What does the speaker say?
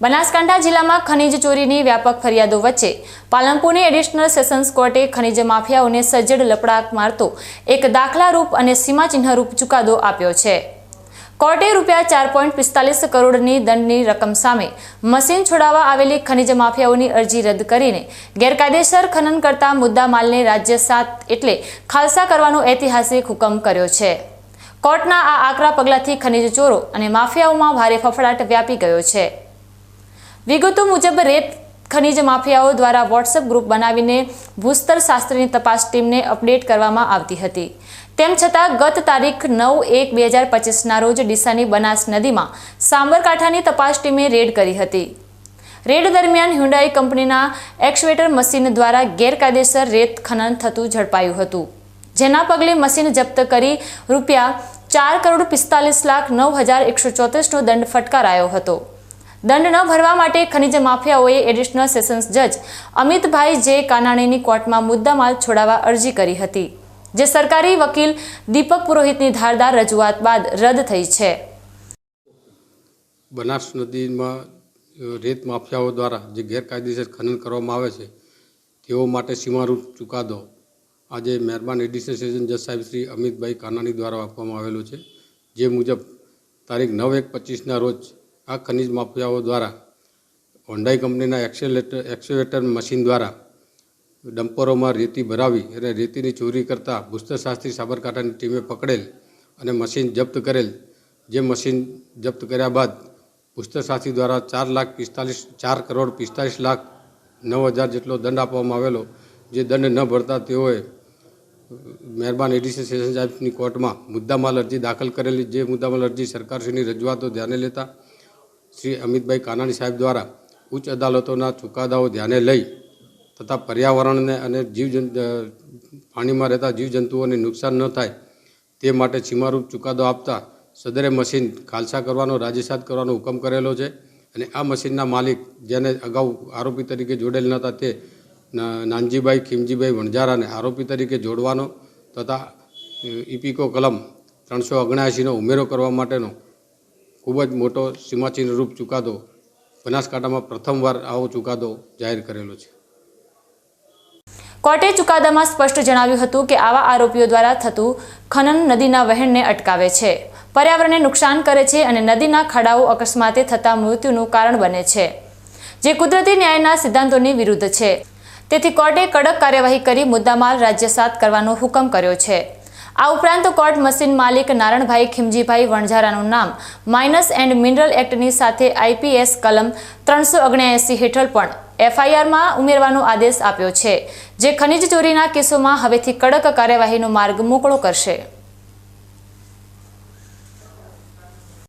બનાસકાંઠા જિલ્લામાં ખનીજ ચોરીની વ્યાપક ફરિયાદો વચ્ચે પાલનપુરની એડિશનલ સેશન્સ કોર્ટે ખનીજ માફિયાઓને સજ્જડ લપડાક મારતો એક દાખલારૂપ અને સીમાચિહ્નરૂપ ચુકાદો આપ્યો છે. કોર્ટે રૂપિયા ચાર પોઈન્ટ પિસ્તાલીસ કરોડની દંડની રકમ સામે મશીન છોડાવવા આવેલી ખનીજ માફિયાઓની અરજી રદ કરીને ગેરકાયદેસર ખનન કરતા મુદ્દામાલને રાજ્ય સાત એટલે ખાલસા કરવાનો ઐતિહાસિક હુકમ કર્યો છે. કોર્ટના આ આકરા પગલાંથી ખનીજ ચોરો અને માફિયાઓમાં ભારે ફફડાટ વ્યાપી ગયો છે. વિગતો મુજબ રેત ખનીજ માફિયાઓ દ્વારા વોટ્સએપ ગ્રુપ બનાવીને ભૂસ્તર શાસ્ત્રની તપાસ ટીમને અપડેટ કરવામાં આવતી હતી. તેમ છતાં, ગત તારીખ નવ એક બે હજાર પચીસના રોજ ડીસાની બનાસ નદીમાં સાંબરકાંઠાની તપાસ ટીમે રેડ કરી હતી. રેડ દરમિયાન હ્યુન્ડાઈ કંપનીના એક્સવેટર મશીન દ્વારા ગેરકાયદેસર રેત ખનન થતું ઝડપાયું હતું. જેના પગલે મશીન જપ્ત કરી રૂપિયા ચાર કરોડ પિસ્તાલીસ લાખ નવ હજાર એકસો ચોત્રીસનો દંડ ફટકારાયો હતો. દંડ ન ભરવા માટે ખનિજ માફિયાઓએ એડિશનલ સેશન્સ જજ અમિતભાઈ જે કાનાણીની કોર્ટમાં મુદ્દામાલ છોડાવવા અરજી કરી હતી, જે સરકારી વકીલ દીપક પુરોહિતની ધારદાર રજૂઆત બાદ રદ થઈ છે. બનાસ નદીમાં રેત માફિયાઓ દ્વારા જે ગેરકાયદેસર ખનન કરવામાં આવે છે, તેઓ માટે સીમારૂપ ચુકાદો આજે મહેરબાન એડિશનલ સેશન જજ સાહેબ શ્રી અમિતભાઈ કાનાણી દ્વારા આપવામાં આવેલો છે. જે મુજબ તારીખ નવ એક પચીસના રોજ આ ખનિજ માફિયાઓ દ્વારા હોન્ડાઈ કંપનીના એક્સેલેટર એક્સેવેટર મશીન દ્વારા ડમ્પરોમાં રેતી ભરાવી અને રેતીની ચોરી કરતા ભૂસ્તરશાસ્ત્રી સાબરકાંઠાની ટીમે પકડેલ અને મશીન જપ્ત કરેલ. જે મશીન જપ્ત કર્યા બાદ ભૂસ્તરશાસ્ત્રી દ્વારા ચાર લાખ પિસ્તાલીસ, ચાર કરોડ પિસ્તાલીસ લાખ નવ હજાર જેટલો દંડ આપવામાં આવેલો, જે દંડ ન ભરતા તેઓએ મહેરબાન એડિશન સેશન સાહેબની કોર્ટમાં મુદ્દામાલ અરજી દાખલ કરેલી. જે મુદ્દામાલ અરજી સરકારશ્રીની રજૂઆતો ધ્યાને લેતા શ્રી અમિતભાઈ કાનાણી સાહેબ દ્વારા ઉચ્ચ અદાલતોના ચુકાદાઓ ધ્યાને લઈ તથા પર્યાવરણને અને જીવ પાણીમાં રહેતા જીવજંતુઓને નુકસાન ન થાય તે માટે સીમારૂપ ચુકાદો આપતા સદરે મશીન ખાલસા કરવાનો, રાજ્યસાત કરવાનો હુકમ કરેલો છે અને આ મશીનના માલિક જેને અગાઉ આરોપી તરીકે જોડેલ નહોતા તે નાનજીભાઈ, ખીમજીભાઈ વણઝારાને આરોપી તરીકે જોડવાનો તથા ઇપિકો કલમ ત્રણસો ઓગણ્યાસીનો ઉમેરો કરવા માટેનો ખૂબ જ મોટો સીમાચિહ્ન ચુકાદો બનાસકાંઠામાં પ્રથમવાર આવો ચુકાદો જાહેર કરેલો છે. કોર્ટે ચુકાદામાં સ્પષ્ટ જણાવ્યું હતું કે આવા આરોપીઓ દ્વારા થતું ખનન નદીના વહેણને અટકાવે છે. પર્યાવરણને નુકસાન કરે છે અને નદીના ખાડાઓ અકસ્માતે થતા મૃત્યુનું કારણ બને છે, જે કુદરતી ન્યાયના સિદ્ધાંતોની વિરુદ્ધ છે. તેથી કોર્ટે કડક કાર્યવાહી કરી મુદ્દામાલ રાજ્યસાત કરવાનો હુકમ કર્યો છે. આ ઉપરાંત કોર્ટ મશીન માલિક નારણભાઈ ખીમજીભાઈ વણઝારાનું નામ માઇનસ એન્ડ મિનરલ એક્ટની સાથે આઈપીએસ કલમ ત્રણસો ઓગણએંસી હેઠળ પણ એફઆઈઆરમાં ઉમેરવાનો આદેશ આપ્યો છે, જે ખનિજ ચોરીના કેસોમાં હવેથી કડક કાર્યવાહીનો માર્ગ મોકળો કરશે.